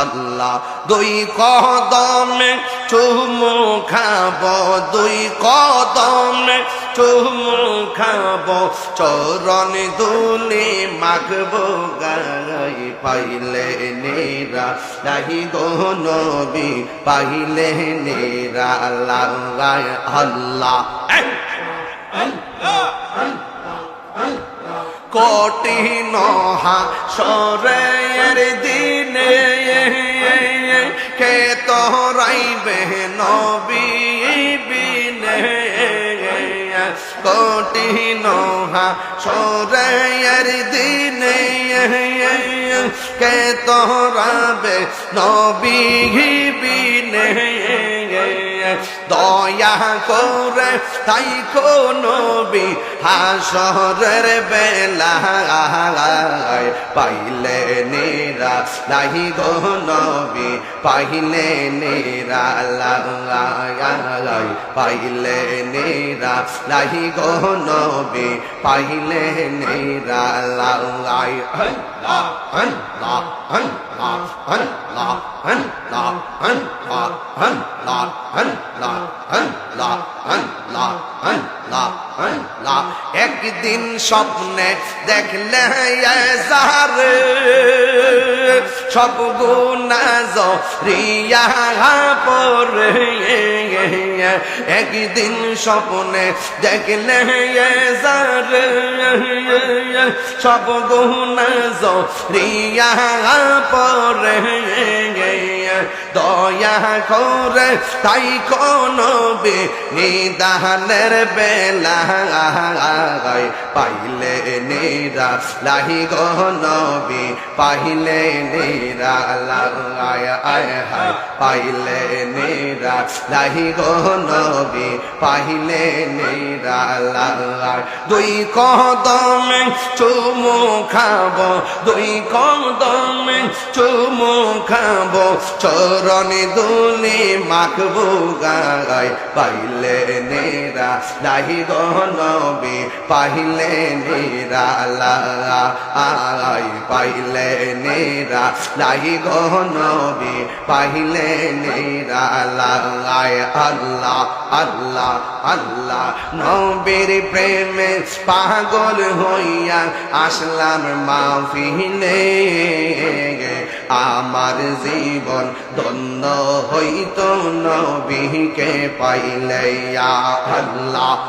আল্লাহ। দুই কদমে চুমু খাব, দুই কদমে চুমু খাব। চরণ দুলি মাখবো গাই পাইলে নেরা। নাহি গো নবী, পাইলে নেরা। আল্লাহ। আল্লাহ কোটি নহা সরের দিনে কে তোরাইবে নবী বিনে। কোটি নহা সরের দিনে কে তোরাবে নবী বিনে। দয়া করে তাই কোনবি হাসরের বেলা পাইলে নেরা নাহি গনবি পাইলে নেরা পাইলে নেরা নাহি গনবি পাইলে নেরা লাই লা হন লা হন লা হন লা হন লা হন একদিন স্বপ্নে দেখলে সব গুণা রিয়া পরে একদিন স্বপ্নে দেখলে সব গুণা রিয়া পরে দয়া করে তাই কোন নিদানের বেলা পাইলে নেরা লাহি গো নবী, পাইলে নেরা, লাগায় আয় হায়, পাইলে নেরা লাহি গো নবী, পাইলে নেরা, লাগায়, দুই কদমে চুমু খাব, দুই কদমে চুমু খাব চরণে দুলি মাখবো গায়, পাইলে নেরা লাহি গো নবী পাইলে নেরা লাই পাইলে নেরা লাহি গো নবী পাইলে নেরা লাই আল্লাহ আল্লাহ আল্লাহ, নবীর প্রেমে পাগল হইয়া আসলাম মাহফিলে। আমার জীবন ধন্য হইত নবীকে পাইলে আল্লাহ।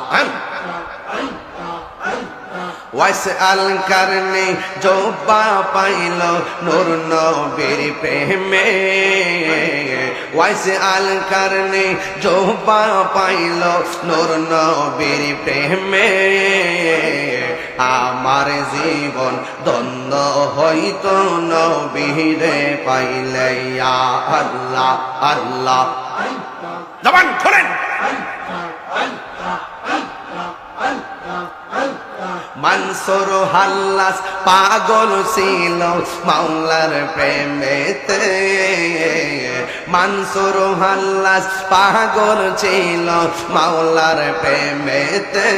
ওয়াইস আল কারণে জোবা পাইল নূর নবীর প্রেমে। ওয়াইস আল কারণে জোবা পাইল নূর নবীর প্রেমে। আমার জীবন দ্বন্দ্ব হইত নবীরে পাইলে আল্লাহ আল্লাহ। জবান খোলেন মানসুর হাল্লাস পাগল ছিল মাওলার প্রেমেতে। মানসুর হাল্লাস পাগল ছিল মাওলার প্রেমেতে।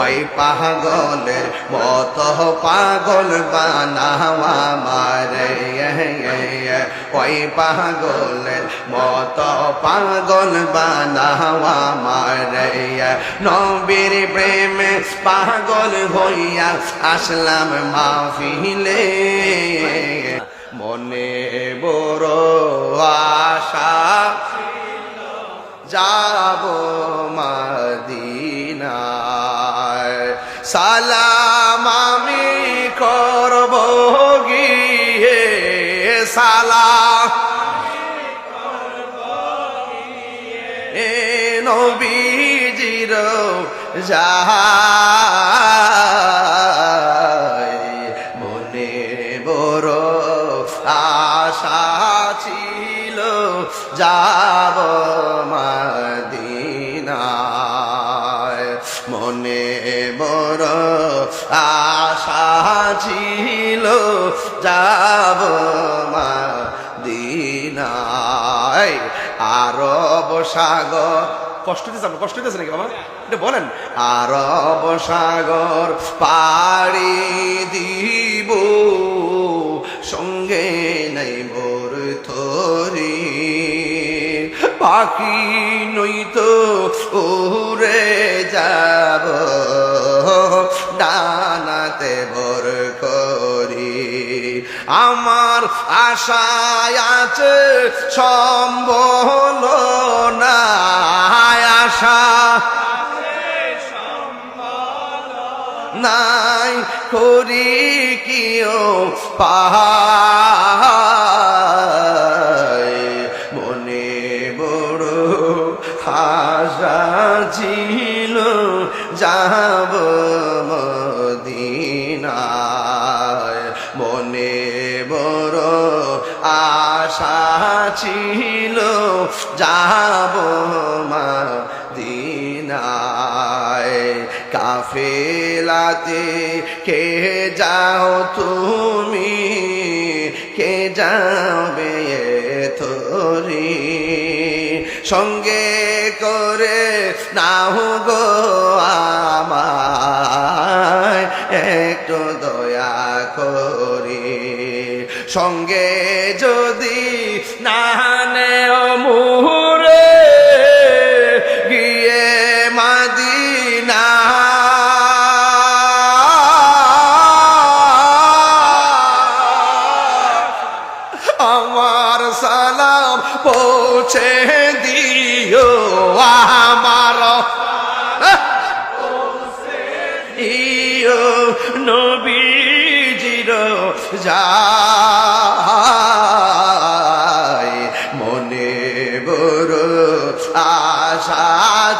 ওই পাগলের মত পাগল বানাওয়া মারে ওই পাগলের মত পাগল বানাওয়া মারে নবীর প্রেমে পাগল হইয়া আসলাম মাহফিলে। মনে বড় আশা যাব মাদিনায়। সালাম আমি করব গিয়ে সালাম এ নবীজির যায় মনে বড় আশা ছিল যাব মাদিনায়। আরব সাগর, কষ্ট দিচ্ছে আপনার, কষ্ট দিচ্ছে নাকি বাবা? এটা বলেন। আরব সাগর পাড়ি দিব, সঙ্গে পাখি নই তো উড়ে যাব। ডানাতে ভর করি। আমার আশায় আছে সম্বল না, আশা নাই করি কিও পাহাই ছিল, যাব মদিনায়। কাফেলাতে কে যাও তুমি? কে যাবে তোরি সঙ্গে করে নাও গো আমায়, একটু দয়া করি। সঙ্গে যদি না নেও মুরে গিয়ে মাদিনা। আমার সালাম পৌঁছে দিও আমার। ইয়ো নবীজির যায়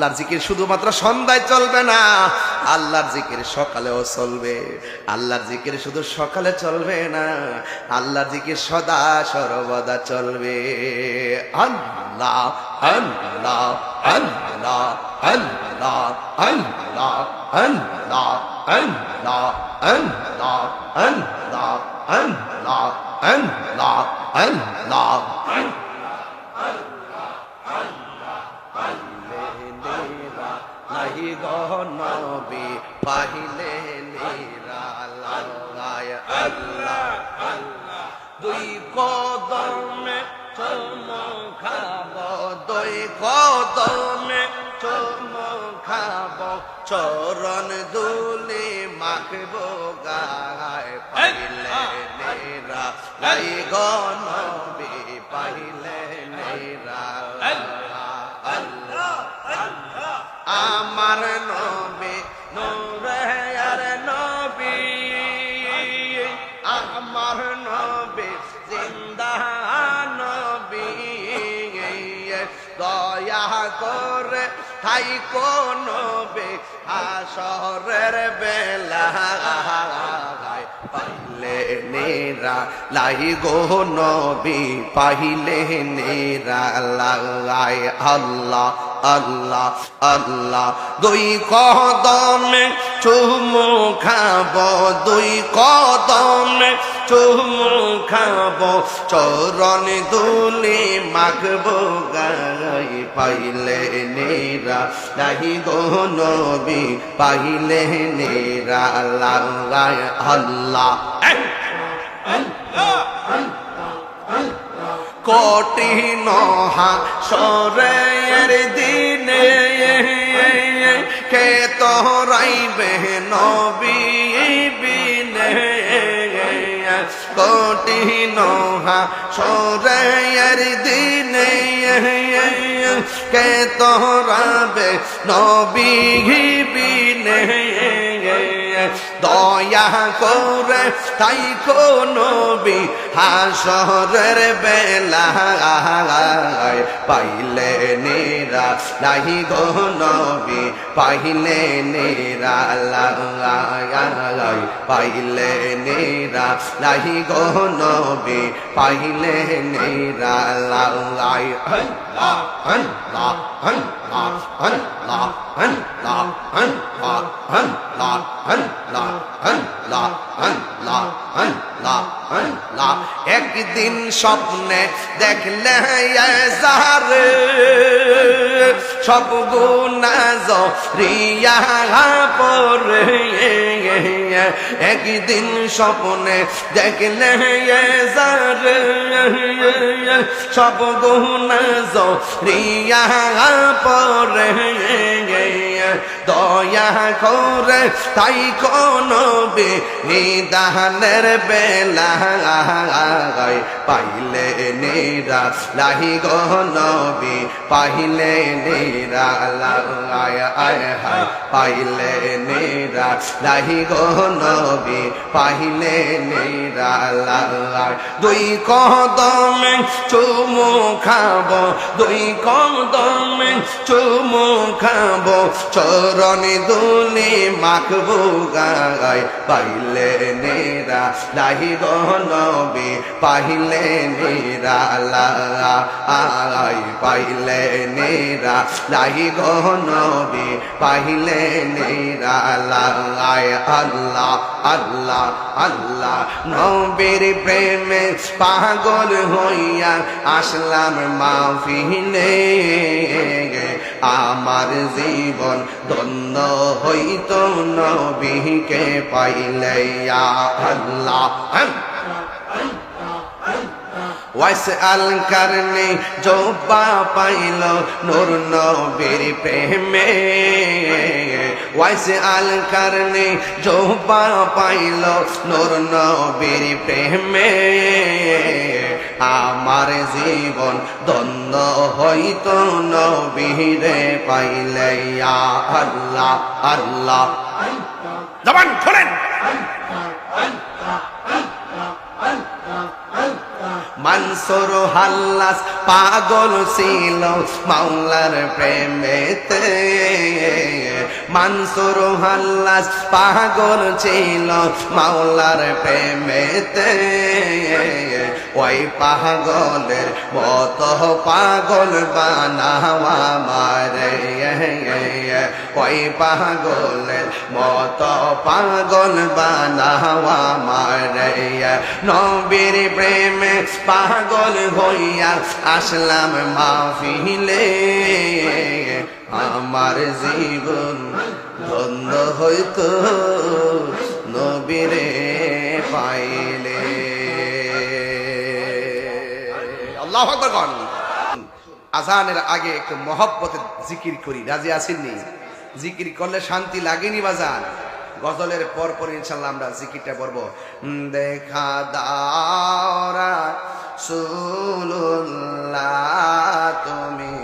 আল্লাহর জিকির শুধুমাত্র সন্ধ্যায় চলবে না আল্লাহর জিকির সকালেও চলবে আল্লাহর জিকির শুধু সকালে চলবে না আল্লাহর জিকির সদা সর্বদা চলবে আল্লাহ আল্লাহ আল্লাহ আল্লাহ আল্লাহ আল্লাহ আল্লাহ আল্লাহ আল্লাহ আল্লাহ আল্লাহ আল্লাহ গণ নবী পাহিলে নিরালায় আল্লাহ আল্লাহ। দুই কদমে চমকাব দুই কদমে চমকাব চরণ দুলে মাখব গায় পাহিলে নিরালায় গণ তাই কোন আসরের বেলা। পাইলে নেরা লাই গো নবী পাইলে নেরা লাই আল্লাহ। আল্লাহ আল্লাহ, দুই কদমে চুমু খাব, দুই কদমে চুমু খাব, চরণ দুলি মাখব গাই পাইলে নেরা, নাহি গো নবী, পাইলে নেরা লাগাই আল্লাহ। কঠিন সরের দিনে কে তোরাইবে নবী বিনে। কঠিন সরের দিনে কে তোরাবে নবী বিনে। দয়া করে তাই নবী হাসরের বেলা পাইলে নেরা নাহি গো নবী পাইলে নেরা পাইলে নেরা নাহি গো নবী পাইলে নেরা লাই লা হন লা হন লা হন লা হন হন হন হন একদিন স্বপ্নে দেখলে সব গুণা রিয়া পরে একদিন স্বপ্নে দেখলে সব গুণা রিয়া পরে দয়া করে তাই কোন নিদানের বেলা পাইলে নেরা লাহি গো নবী, পাইলে নেরা আয় আয় পাইলে নেরা লাহি গো নবী, পাইলে নেরা দুই কদমে চুমু খাব, দুই কদমে চুমু খাব চরণে দুলি মাখবো গায়, পাইলে নেরা গো নবী, পাইলে নেরা আয় পাইলে নেরা গো নবী, পাইলে নেরা আয় আল্লাহ আল্লাহ আল্লাহ, নবীর প্রেমে পাগল হইয়া আসলাম মাহফিলে। আমার জীবন ধন্য হইত নবীকে পাইলে আল্লাহ। ওয়াইস আল কারণে জোবা পাইল নূর নবীর প্রেমে। ওয়াইস আল কারণে জোবা পাইল নূর নবীর প্রেমে। আমার জীবন দ্বন্দ্ব হইত নবীরে পাইলে আল্লাহ আল্লাহ। জবান খোলেন। মানসুর হাল্লাস পাগল ছিল মাওলার প্রেমেতে। মানসুর হাল্লাস পাগল ছিল মাওলার প্রেমেতে। ওই পাগলের মত পাগল বানাওয়া মারে, ওই পাগলের মত পাগল বানাওয়া মারে। নবীর প্রেমে পাগল হইয়া আসলাম মাফিলে আমার জীবন ধন্য হইতো নবীরে। আল্লাহ আকবর আজানের আগে একটু মহব্বতে জিকির করি, রাজি আসেননি জিকির করলে শান্তি লাগেনি বাজান। গজলের পর পর ইনশাল্লাহ আমরা জিকিরটা পড়ব। দেখা দাওরা সুল্লাহ তুমি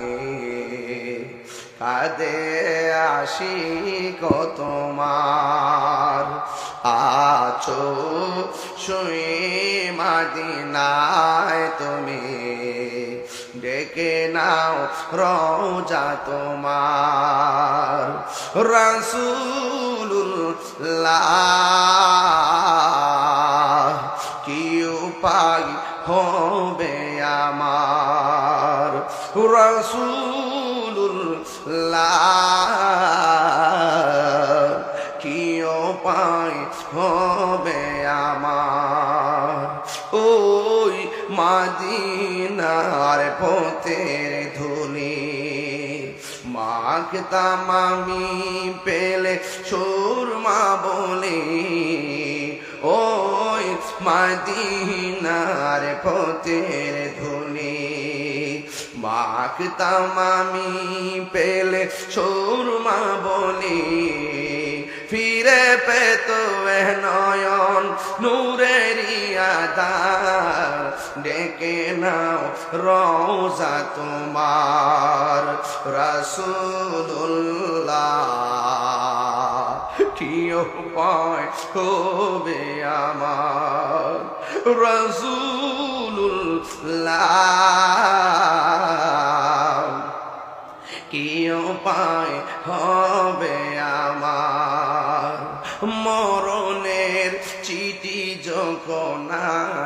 কাদে আসি তোমার। আছো শুয়ে মাদিনায় তুমি। ডেকে নাও রোজা তোমার। রাসুল্লাহ কি উপায় হবে মাখতাম আমি পেলে সুরমা বলে ওই মাদিনার পথের ধুলি। মাখতাম আমি পেলে সুরমা বলি ফিরে পেত নয়ন নূরেরি আদার ডেকে নাও রোজা তোমার রসুল্লাহ কি উপায় হবে আমার রসুল্লাহ কি উপায় হবে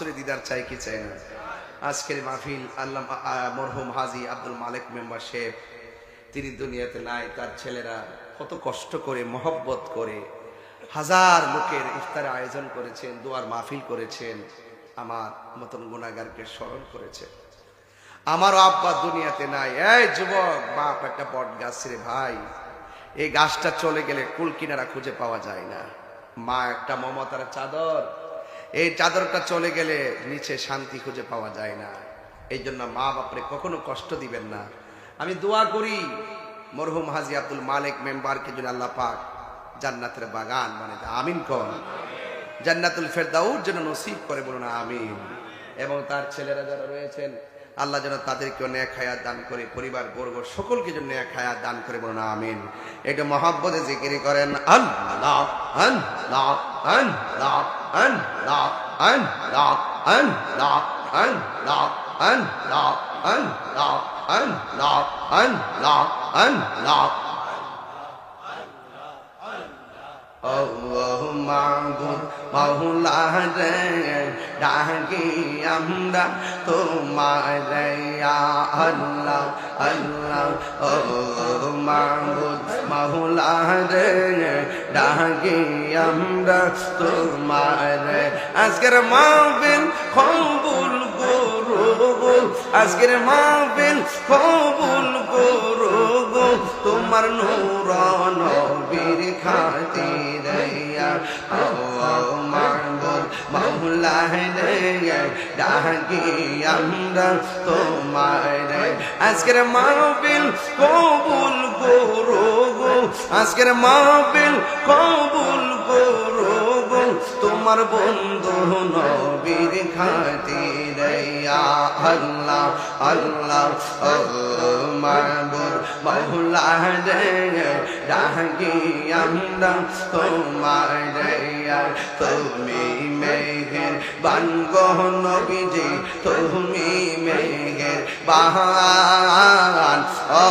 আমরা দিদার চাই কি চাই না। আজকের মাহফিল আল্লাহ মরহুম হাজি আব্দুল মালিক মেম্বার শেখ তিনি দুনিয়াতে নাই, তার ছেলেরা কত কষ্ট করে, মহব্বত করে, হাজার লোকের ইফতারে আয়োজন করেছেন, দোয়ার মাহফিল করেছেন, আমার মতন গুণাগারকে স্মরণ করেছেন। আমারও আব্বা দুনিয়াতে নাই। এই যুবক, বাপ, একটা বট গাছ রে ভাই, এই গাছটা চলে গেলে কুল কিনারা খুঁজে পাওয়া যায় না। মা একটা মমতার চাদর এই চাদরটা চলে গেলে নিচে শান্তি খুঁজে পাওয়া যায় না। এই জন্য মা বাপরে কখনো কষ্ট দিবেন না। আমি দোয়া করি মরহুম হাজি আব্দুল মালিক মেম্বারকে যদি আল্লাহ পাক জান্নাতের বাগান মানে আমিন কন। জান্নাতুল ফেরদাউর যেন নসিব করে বলুন আমিন। এবং তার ছেলেরা যারা রয়েছেন, আল্লাহ যেন তাদেরকে ন্যাক হায়াত দান করে, পরিবার, বর্গ সকলকে যেন ন্যাক হায়াত দান করে বলুন আমিন। এটা মহাব্বতে জিকিরি করেন, আল্লাহ আল্লাহ আল্লাহ। আল্লাহ আল্লাহ আল্লাহ আল্লাহ আল্লাহ আল্লাহ আল্লাহ আল্লাহ আল্লাহ মৌলার ডাকি আমরা তোমার আল্লাহ আল্লাহ ও মাবুদ মৌলার ডাকি আমরা তোমার আজকের মাবিন খবুল গো আজকের মাবিন খবুল গো তোমার নূর নব খাতির ও মাহবুব মাওলা রে ডাকি আমরা তোমার আজকের মাহবিল কবুল করো আজকের মাহবিল কবুল করো তোমার বন্ধু নবীর খাতির আল্লাহ আল্লাহ, ও মাহবুব মাওলা রে ডাকি আমরা তোমার তুমি মেঘের বানগ নবীজি, তুমি মেঘের বাহান ও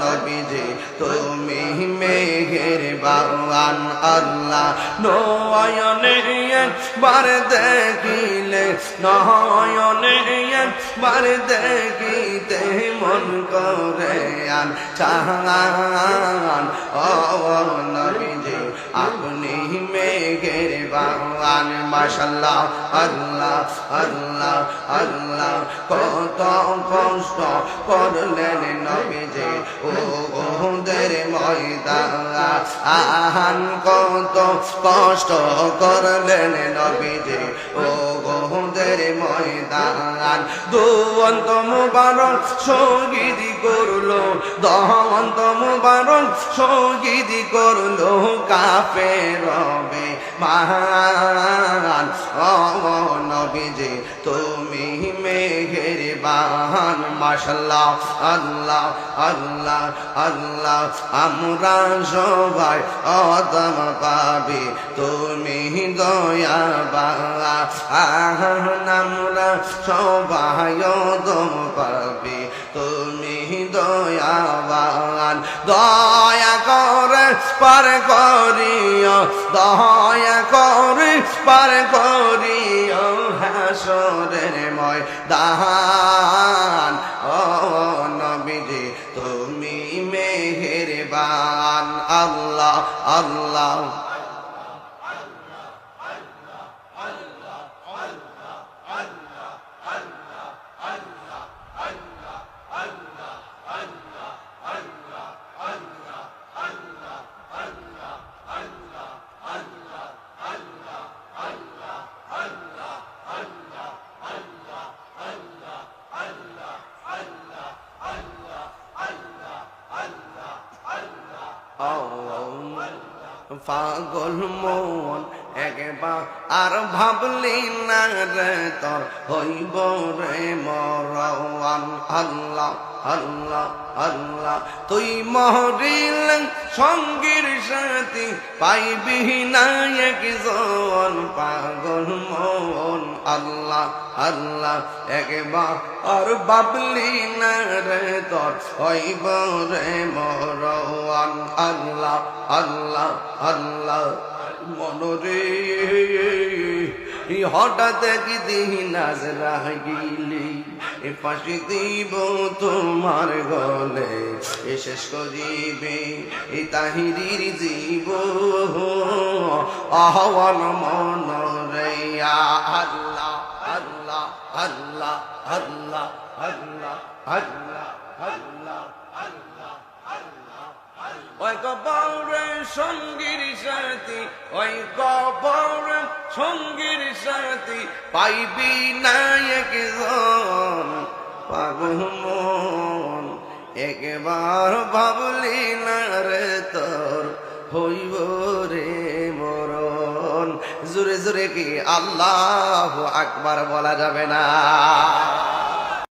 নবীজি, তুমি মেঘের বাহান আল্লাহ নয়নে একবার দেখিলে নয়নে একবার দেখিতে মন করে আন চাহান ও নবীজি আপনি মেঘের বাগান মাশাল্লাহ আল্লাহ আল্লাহ আল্লাহ। কত কষ্ট করলেন নবীজি। ও ওদের ময়দান। আহান, কত কষ্ট করলেন নবীজি। ও ময়দান। মুবারক করল দহন্ত মুবারক শহীদ করল কাফে রবে মহান। নবীজি, তুমি মেঘের বাহান মাশাল্লাহ আল্লাহ আল্লাহ আল্লাহ, আমরা সবাই অদম পাবি। তুমি দয়া বাংলা আমরা সবাই অদম পাবি। দয়াবান। দয়া করে পার করিও, দয়া করে পার করিও হাসরের ময় দাহান ও নবীজি, তুমি মেহেরবান। আল্লাহ আল্লাহ। পাগল মন একবার আর ভাবলি না রে, তোর হইব রে মরওয়ান। আল্লাহ আল্লাহ আল্লাহ, তুই মহরিল, সঙ্গীর সাথী পাইবি না একজন পাগল মন। আল্লাহ আল্লাহ, একবার আর বাবলি না রে তোর, হইব রে মর আল্লাহ আল্লাহ আল্লাহ, মনরে হঠাৎ একদিন নাজরা গিলি এ ফাঁসি দিব তোমার গলে, এ শেষ করিবে এ তাহিরির জীব। আহ্বান মনরে আল্লাহ আল্লাহ আল্লাহ আল্লাহ আল্লাহ আল্লাহ আল্লাহ। ওই কবরে সঙ্গীর সাথী, ওই কবরে সঙ্গীর সাথী পাইবি না একজন পাগল একবার ভাবলি না রে তোর হইব রে মরণ। জোরে জোরে কি আল্লাহ আকবার বলা যাবে না?